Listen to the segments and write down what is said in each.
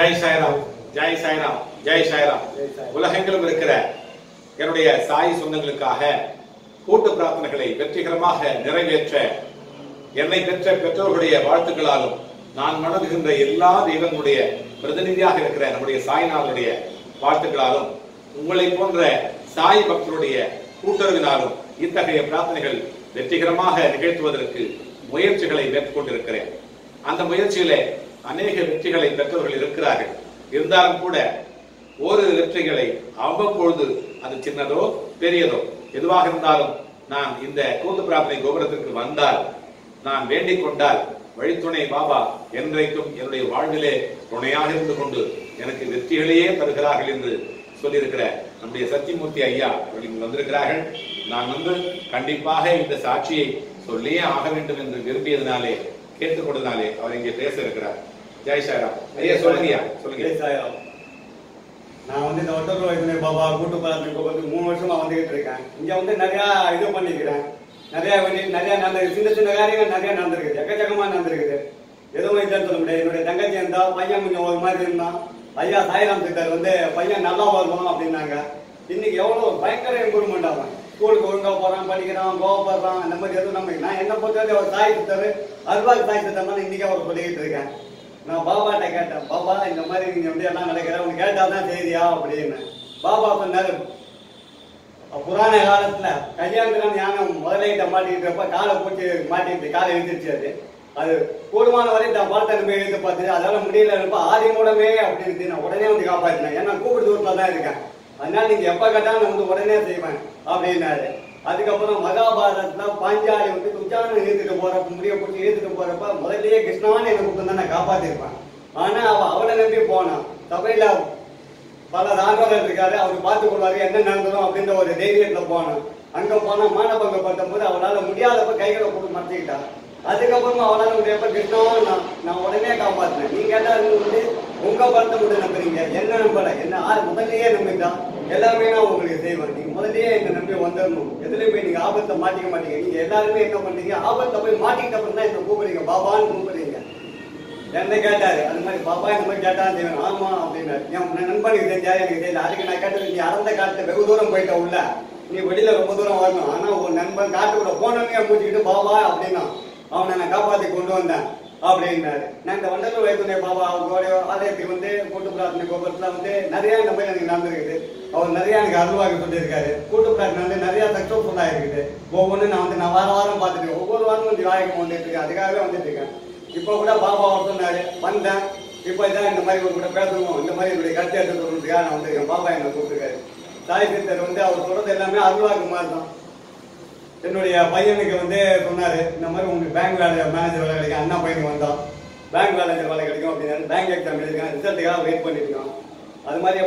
ஜெய் சாய்ராம் ஜெய் சாய்ராம் ஜெய் சாய்ராம். உலகெங்கிலும் இருக்கிற என்னுடைய சாய் சொந்தங்களுக்காக கூட்டு பிரார்த்தனைகளை வெற்றிகரமாக நிறைவேற்ற என்னை பெற்ற பெற்றோர்களுடைய வாழ்த்துக்களாலும் நான் மணங்குகின்ற எல்லா தெய்வங்களுடைய பிரதிநிதியாக இருக்கிற நம்முடைய சாய்நாதனுடைய வாழ்த்துக்களாலும் உங்களை போன்ற சாய் பக்தருடைய கூட்டுறவினாலும் இத்தகைய பிரார்த்தனைகள் வெற்றிகரமாக நிகழ்த்துவதற்கு முயற்சிகளை மேற்கொண்டிருக்கிறேன். அந்த முயற்சியிலே அநேக வெற்றிகளை பெற்றவர்கள் இருக்கிறார்கள். இருந்தாலும் கூட ஓரிரு வெற்றிகளை அவ்வப்பொழுது அது சின்னதோ பெரியதோ. எதுவாக இருந்தாலும் நான் இந்த கூத்து பிரார்த்தனை கோபுரத்திற்கு வந்தால் நான் வேண்டிக் கொண்டால் வழித்துணை பாபா என்றைக்கும் என்னுடைய வாழ்விலே துணையாக இருந்து கொண்டு எனக்கு வெற்றிகளையே தருகிறார்கள் என்று சொல்லியிருக்கிற நம்முடைய சத்தியமூர்த்தி ஐயா அவர்கள் இங்கு வந்திருக்கிறார்கள். நான் வந்து கண்டிப்பாக இந்த சாட்சியை சொல்லியே ஆக வேண்டும் என்று விரும்பியதனாலே கேட்டுக்கொண்டதுனாலே அவர் இங்கே பேச இருக்கிறார். ஜெய் சாய்ராம். ஐயா சொல்லுங்கய்யா சொல்லுங்க ஜெய் சாய்ராம். நான் வந்து இந்த ஒட்டர் வைத்திய பாபா கூட்டு பிரார்த்தனை கோபத்துக்கு மூணு வருஷமா வந்துகிட்டு இருக்கேன். இங்க வந்து நிறையா இது பண்ணிக்கிறேன். நிறைய வண்டி நிறைய நடந்து சின்ன சின்ன காரியங்கள் நிறைய நடந்திருக்குது. எக்கச்சக்கமா நடந்திருக்குது. எதுவும் இல்லைன்னு சொல்ல முடியாது. என்னுடைய தங்கச்சி இருந்தா பையன் கொஞ்சம் ஒரு மாதிரி இருந்தான். ஐயா சாய்ராம் திட்டர் வந்து பையன் நல்லா வரணும் அப்படின்னாங்க. இன்னைக்கு எவ்வளவு பயங்கர இம்ப்ரூவ்மெண்ட் ஆகும். ஸ்கூலுக்கு ஒழுங்காக போறான் படிக்கிறான் கோவப்படுறான். அந்த மாதிரி எதுவும் நம்ம நான் என்ன பொறுத்தவரை அவர் சாய் திட்டர் அருவாள் சாய் திட்டம் இன்னைக்கு அவர் சொல்லிக்கிட்டு இருக்கேன். நான் பாபாட்ட கேட்டேன் பாபா இந்த மாதிரி நீங்க வந்து எல்லாம் நடக்கிற? உனக்கு கேட்டாதான் செய்தியா? அப்படின்னு. பாபா சொன்னாரு புராண காலத்துல கல்யாணத்தில் ஞானம் முதலையிட்ட மாட்டிக்கிட்டப்ப காலை போட்டு மாட்டிக்கிட்டு காலை எழுந்திருச்சு அது. அது கூடுமான வரை நான் பார்த்து நம்ம எழுதி பார்த்துட்டு அதால முடியல ஆதி மூடமே அப்படின்னு நான் உடனே வந்து காப்பாற்றினேன் ஏன்னா கூப்பிடு தூரத்துல தான் இருக்கேன். அதனால நீங்க எப்ப கேட்டாலும் நான் வந்து உடனே செய்வேன் அப்படின்னாரு. அதுக்கப்புறம் மகாபாரதத்துல பாஞ்சாலி வந்து துச்சான இழுத்துட்டு போறப்ப முடிய போட்டு இழுத்துட்டு போறப்ப முதல்லயே கிருஷ்ணான்னு எனக்கு கூப்பிட்டு நான் காப்பாத்திருப்பேன். ஆனா அவ அவளை நம்பி போனான். சபையில பல ராகவர்கள் இருக்காரு அவர் பார்த்து கொள்வாரு என்ன நடந்ததும் அப்படின்ற ஒரு தைரியத்துல போனோம் அங்க போனா மானபங்க பட்டும் போது அவளால முடியாதப்ப கைகளை போட்டு மறைச்சிக்கிட்டா அதுக்கப்புறமா அவளால முடியாப்ப கிருஷ்ணாவும் நான் நான் உடனே காப்பாத்தினேன். நீங்க என்ன வந்து உங்க பலத்தை மட்டும் நம்புறீங்க. என்ன நம்பல? என்ன ஆ- முதல்லயே நம்பிட்டான். எல்லாமே நான் உங்களுக்கு செய்வேன் நீங்க முதல்லயே எங்க நம்பி வந்துடணும். எதுலயுமே நீங்க ஆபத்தை மாட்டிக்க மாட்டீங்க. நீங்க எல்லாருமே என்ன பண்றீங்க? ஆபத்தை போய் மாட்டிக்கிட்டப்பறம் தான் என்ன கூப்பிடுறீங்க. பாபான்னு கூப்பிடுறீங்க. என்ன கேட்டாரு? அந்த மாதிரி பாபா இந்த மாதிரி கேட்டா செய்வேன் ஆமா அப்படின்னாரு. என் நண்பனுக்கு தெரிஞ்சா எனக்கு தெரியல. அதுக்கு நான் கேட்டது நீ அறந்த காட்டுல வெகு தூரம் போயிட்ட உள்ள. நீ வெளியில ரொம்ப தூரம் வரணும். ஆனா உன் நண்பன் காட்டுக்குள்ள போனோன்னே பூச்சிக்கிட்டு பாபா அப்படின்னா அவனை நான் காப்பாத்தி கொண்டு வந்தேன் அப்படின்னாரு. நான் இந்த வண்டலூர் வைத்துணை பாபா அவங்களோட ஆலயத்துக்கு வந்து கூட்டு பிரார்த்தனை கோபுரத்துல வந்து நிறைய இந்த மாதிரி எனக்கு நடந்திருக்குது. அவர் நிறைய எனக்கு அருள்வாக்கு சொல்லியிருக்காரு. கூட்டு வந்து நிறைய சக்சஸ்ஃபுல்லா இருக்குது. ஒவ்வொன்றும் நான் வந்து நான் வார வாரம் பார்த்துட்டு ஒவ்வொரு வாரம் வந்து வாய்க்கு வந்துட்டு இருக்கேன். அதுக்காகவே வந்துட்டு இருக்கேன். இப்போ கூட பாபா அவர் சொன்னாரு வந்தேன். இப்போ இதான் இந்த மாதிரி ஒரு கூட பேசணும். இந்த மாதிரி என்னுடைய கருத்தை எடுத்து சொல்றதுக்காக நான் வந்திருக்கேன் பாபா என்னை கூப்பிட்டுருக்காரு. தாய் சித்தர் வந்து அவர் சொல்றது எல்லாமே அருள்வாக்கு மாதிரி தான். என்னுடைய பையனுக்கு வந்து சொன்னாரு இந்த மாதிரி உங்களுக்கு பேங்க் வேலை மேனேஜர் வேலை கிடைக்கும். அண்ணா பையனுக்கு வந்தோம் பேங்க் மேனேஜர் வேலை கிடைக்கும். அப்படின்னு பேங்க் எக்ஸாம் எழுதிருக்கேன் ரிசல்ட்டுக்காக வெயிட் பண்ணியிருக்கோம் அது மாதிரி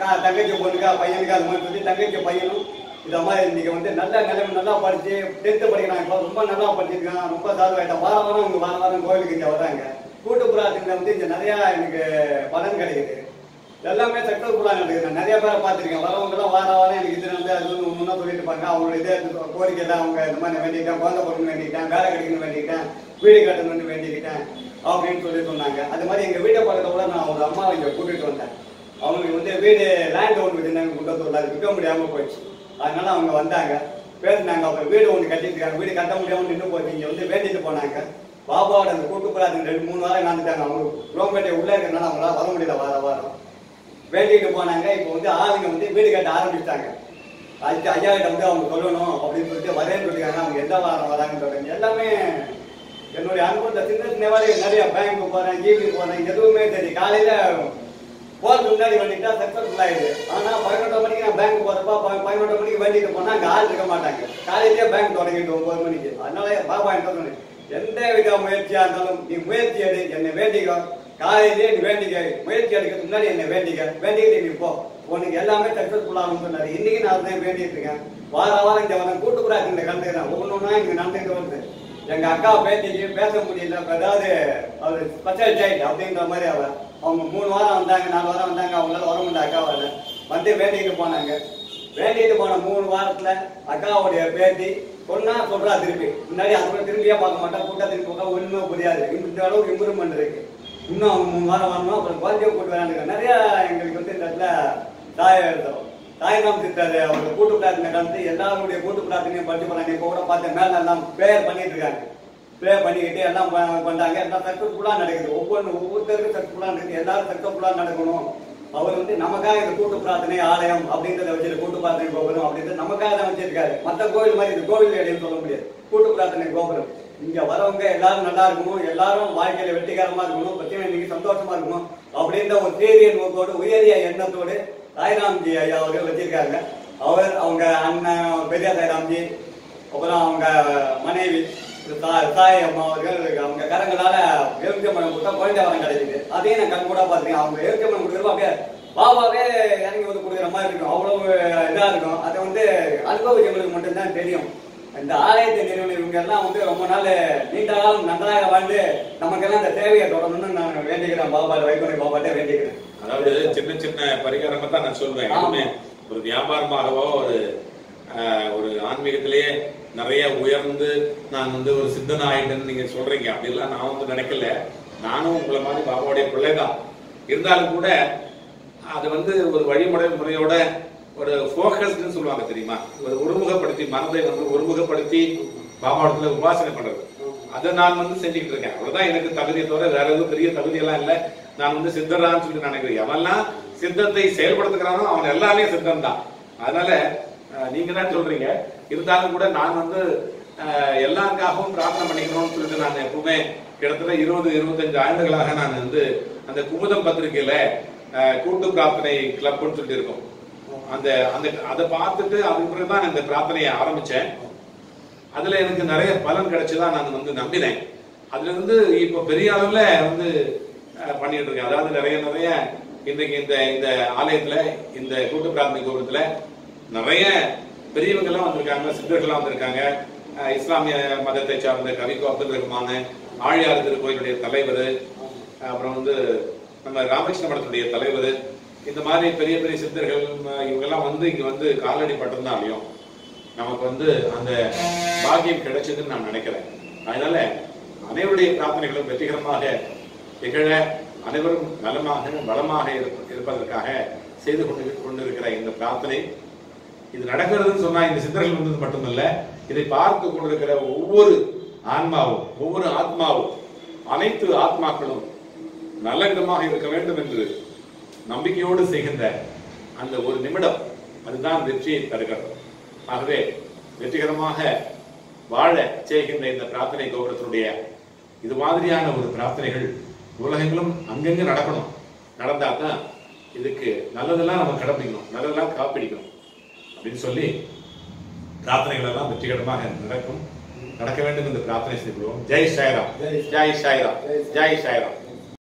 தங்கச்சி பொண்ணுக்கா பையனுக்கா அது மாதிரி சொல்லி தங்கச்சி பையனும் இந்த மாதிரி இன்றைக்கி வந்து நல்ல நிலைமை நல்லா படித்து டென்த்து படிக்கிறான். இப்போ ரொம்ப நல்லா படிச்சிருக்கான். ரொம்ப சாதுவாயிட்டான். வாரம் வாரம் இங்கே வாரம் வாரம் கோயிலுக்கு இங்கே வராங்க கூட்டு வந்து இங்கே நிறையா எனக்கு பலன் கிடைக்குது. எல்லாமே சக்சஸ்ஃபுல்லா நடக்குது நான் நிறைய பேரை பார்த்துருக்கேன். வரவங்கலாம் வார வாரம் எனக்கு இது வந்து அது ஒன்று ஒன்றா சொல்லிட்டு இருப்பாங்க. அவங்களோட இதே கோரிக்கை தான். அவங்க இந்த மாதிரி நான் வேண்டிக்கிட்டேன். குழந்தை பிறக்கணும் வேண்டிக்கிட்டேன். வேலை கிடைக்கணும்னு வேண்டிக்கிட்டேன். வீடு கட்டணும்னு வேண்டிக்கிட்டேன். அப்படின்னு சொல்லி சொன்னாங்க. அது மாதிரி எங்கள் வீட்டை பக்கத்தில் கூட நான் அவங்க அம்மாவை இங்கே கூட்டிகிட்டு வந்தேன். அவங்களுக்கு வந்து வீடு லேண்ட் ஒன்று வச்சுருந்தாங்க குண்டத்தூரில் அது விற்க முடியாமல் போயிடுச்சு. அதனால அவங்க வந்தாங்க. பேசினாங்க அப்புறம் வீடு ஒன்று கட்டிட்டுருக்காங்க வீடு கட்ட முடியாமல் நின்று போச்சு. இங்கே வந்து வேண்டிட்டு போனாங்க. பாபாவோட அந்த கூட்டு ரெண்டு மூணு வாரம் நடந்துட்டாங்க. அவங்க ரோம்பேட்டை உள்ளே இருக்கிறனால அவங்களால வர முடியல வார வாரம். வேண்டிட்டு போனாங்க. இப்போ வந்து ஆளுங்க வந்து வீடு கட்ட ஆரம்பிச்சிட்டாங்க. அதுக்கு ஐயா கிட்ட வந்து அவங்க சொல்லணும் அப்படின்னு சொல்லிட்டு வரேன்னு சொல்லியிருக்காங்க. அவங்க எந்த வாரம் வராங்கன்னு சொல்றாங்க. எல்லாமே என்னுடைய அனுபவத்தை சின்ன சின்ன வேலை நிறைய பேங்க் போறேன் ஜிபி போறேன் எதுவுமே தெரியும். காலையில போறதுக்கு முன்னாடி வேண்டிட்டா சக்சஸ்ஃபுல் ஆயிடுது. ஆனா பதினொன்றரை மணிக்கு நான் பேங்க் போறப்ப பதினொன்றரை மணிக்கு வேண்டிட்டு போனா அங்க ஆள் இருக்க மாட்டாங்க. காலையிலேயே பேங்க் தொடங்கிட்டு ஒன்பது மணிக்கு. அதனால பாபா என்ன சொன்னேன் எந்த வித முயற்சியா இருந்தாலும் நீ முயற்சி எடு என்னை வேண்டிக்கோ. காலையிலேயே நீ வேண்டிக்க. முயற்சி எடுக்கிறதுக்கு முன்னாடி என்னை வேண்டிக்க. வேண்டிக்கிட்டு நீ போ. உனக்கு எல்லாமே சக்சஸ்ஃபுல் ஆகும் சொன்னாரு. இன்னைக்கு நான் தான் வேண்டிட்டு இருக்கேன். வார வாரம் இந்த வாரம் கூட்டு கூட இந்த கலந்துக்கிறேன் ஒவ்வொன்றா இங்க நடந்துட்டு வருது. எங்க அக்கா பேத்திக்கு பேச முடியல. ஏதாவது அவர் ஸ்பெஷல் சைல்டு அப்படின்ற மாதிரி அவள் அவங்க மூணு வாரம் வந்தாங்க நாலு வாரம் வந்தாங்க அவங்களால வர முடியல அக்காவால வந்து வேண்டிட்டு போனாங்க. வேண்டிட்டு போன மூணு வாரத்துல அக்காவுடைய பேட்டி சொன்னா சொல்றா திருப்பி. முன்னாடி அதுக்குள்ள திரும்பியே பார்க்க மாட்டா கூட்டா திரும்பி பார்க்க ஒண்ணுமே புரியாது. இந்த அளவுக்கு இம்ப்ரூவ்மெண்ட் இருக்கு. இன்னும் அவங்க மூணு வாரம் வரணும் அப்புறம் குழந்தைய கூட்டு விளையாண்டுருக்காங்க நிறைய எங்களுக்கு வந்து இந்த இடத்துல தாய தாய்நாம் திட்டாரு அவங்க கூட்டு பிரார்த்தனை கலந்து எல்லாருடைய கூட்டு பிரார்த்தனையும் படிச்சு பண்ணாங்க இப்போ கூட பார்த்து மேல எல்லாம் பேர் பண்ணிட்டு இருக்காங்க. ப்ளே பண்ணிக்கிட்டு எல்லாம் ப- எல்லாம் சக்சஸ்ஃபுல்லாக நடக்குது. ஒவ்வொன்று ஒவ்வொருத்தருக்கும் சக்சஸ்ஃபுல்லாக நடக்குது. எல்லாரும் சக்சஸ்ஃபுல்லாக நடக்கணும். அவர் வந்து நமக்காக இந்த கூட்டு பிரார்த்தனை ஆலயம் அப்படின்றத வச்சு கூட்டு பிரார்த்தனை கோபுரம் அப்படின்றது நமக்காக தான் வச்சிருக்காரு. மற்ற கோவில் மாதிரி இது கோவில் இடைன்னு சொல்ல முடியாது. கூட்டு பிரார்த்தனை கோபுரம். இங்க வரவங்க எல்லாரும் நல்லா இருக்கணும். எல்லாரும் வாழ்க்கையில வெற்றிகரமா இருக்கணும். பிரச்சனை இன்னைக்கு சந்தோஷமா இருக்கணும். அப்படின்ற ஒரு தேரிய நோக்கோடு உயரிய எண்ணத்தோடு சாய்ராம்ஜி ஐயா அவர்கள் வச்சிருக்காங்க. அவர் அவங்க அண்ணன் பெரிய சாய்ராம்ஜி அப்புறம் அவங்க மனைவி சாய் அம்மா அவர்கள் அவங்க கரங்களால எலுமிச்சை மரம் கொடுத்தா குழந்தை வரம் கிடைக்குது. அதையும் நான் கண் கூட பார்த்துருக்கேன் அவங்க எலுமிச்சை மரம் கொடுக்குறப்ப அப்படியே பாபாவே இறங்கி வந்து கொடுக்குற மாதிரி இருக்கும். அவ்வளவு இதா இருக்கும். அதை வந்து அனுபவிச்சவங்களுக்கு மட்டும்தான் தெரியும். இந்த ஆலயத்தை நிறுவனம் இவங்க எல்லாம் வந்து ரொம்ப நாள் நீண்ட காலம் நன்றாக வாழ்ந்து நமக்கெல்லாம் இந்த சேவையை தொடரணும்னு நான் வேண்டிக்கிறேன். பாபா வைகுண்ட பாபாட்டே வேண்டிக்கிறேன். அதாவது சின்ன சின்ன பரிகாரமா தான் நான் எதுவுமே ஒரு வியாபாரமாகவோ ஒரு ஒரு ஆன்மீகத்திலேயே நிறைய உயர்ந்து நான் வந்து ஒரு சித்தன் ஆயிட்டேன்னு நீங்க சொல்றீங்க. அப்படிலாம் நான் வந்து நினைக்கல. நானும் உங்களை மாதிரி பாபாவுடைய பிள்ளைதான். இருந்தாலும் கூட அது வந்து ஒரு வழிமுறை முறையோட ஒரு ஃபோக்கஸ்டுன்னு சொல்லுவாங்க தெரியுமா? ஒரு ஒருமுகப்படுத்தி மனதை வந்து ஒருமுகப்படுத்தி பாபாவிடத்துல உபாசனை பண்றது. அதை நான் வந்து செஞ்சுக்கிட்டு இருக்கேன். அவ்வளவுதான் எனக்கு தகுதியை தவிர வேற எதுவும் பெரிய தகுதியெல்லாம் இல்லை. நான் வந்து சித்தரான்னு சொல்லி நினைக்கிறேன். எவெல்லாம் சித்தத்தை செயல்படுத்துக்கிறானோ அவன் எல்லாமே சித்தம் தான் அதனால நீங்க தான் சொல்றீங்க. இருந்தாலும் கூட நான் வந்து எல்லாருக்காகவும் பிரார்த்தனை பண்ணிக்கணும்னு சொல்லிட்டு நான் எப்பவுமே கிட்டத்தட்ட இருபது இருபத்தஞ்சு ஆண்டுகளாக நான் வந்து அந்த குமுதம் பத்திரிகையில கூட்டு பிரார்த்தனை கிளப்னு சொல்லிட்டு இருக்கோம். அந்த அந்த அதை பார்த்துட்டு அதுக்கு பிறகு தான் இந்த பிரார்த்தனையை ஆரம்பிச்சேன். அதுல எனக்கு நிறைய பலன் கிடைச்சதா நான் வந்து நம்பினேன். அதுல இருந்து இப்ப பெரிய அளவுல வந்து பண்ணிட்டு இருக்கேன். அதாவது நிறைய நிறைய இன்றைக்கு இந்த இந்த ஆலயத்துல இந்த கூட்டு பிரார்த்தனை கோபுரத்துல நிறைய பெரியவங்க எல்லாம் வந்திருக்காங்க சித்தர்கள்லாம் வந்திருக்காங்க. இஸ்லாமிய மதத்தை சார்ந்த கவிக்கு அப்துல் ரஹ்மான் ஆழியார் திருக்கோயிலுடைய தலைவர் அப்புறம் வந்து நம்ம ராமகிருஷ்ண மடத்துடைய தலைவர். இந்த மாதிரி பெரிய பெரிய சித்தர்கள் இவங்கெல்லாம் வந்து இங்க வந்து காலடி பட்டிருந்தாலையும் நமக்கு வந்து அந்த பாக்கியம் கிடைச்சதுன்னு நான் நினைக்கிறேன். அதனால அனைவருடைய பிரார்த்தனைகளும் வெற்றிகரமாக திகழ அனைவரும் நலமாக வளமாக இருப்பதற்காக செய்து கொண்டு கொண்டிருக்கிற இந்த பிரார்த்தனை இது நடக்கிறதுன்னு சொன்னா இந்த சித்தர்கள் வந்தது மட்டுமல்ல இதை பார்த்து கொண்டிருக்கிற ஒவ்வொரு ஆன்மாவும் ஒவ்வொரு ஆத்மாவும் அனைத்து ஆத்மாக்களும் நல்ல விதமாக இருக்க வேண்டும் என்று நம்பிக்கையோடு செய்கின்ற அந்த ஒரு நிமிடம் அதுதான் வெற்றியை தருகிறது. ஆகவே வெற்றிகரமாக வாழ செய்கின்ற இந்த பிரார்த்தனை கோபுரத்தினுடைய இது மாதிரியான ஒரு பிரார்த்தனைகள் உலகங்களும் அங்கங்கே நடக்கணும். நடந்தாதான் இதுக்கு நல்லதெல்லாம் நம்ம கடைப்பிடிக்கணும் நல்லதெல்லாம் காப்பிடிக்கணும். அப்படின்னு சொல்லி பிரார்த்தனைகள் எல்லாம் வெற்றிகரமாக நடக்கும். நடக்க வேண்டும் என்று பிரார்த்தனை செய்து கொள்வோம் ஜெய் சாய்ராம். ஜெய் சாய்ராம். ஜெய் ஜெய் சாய்ராம்.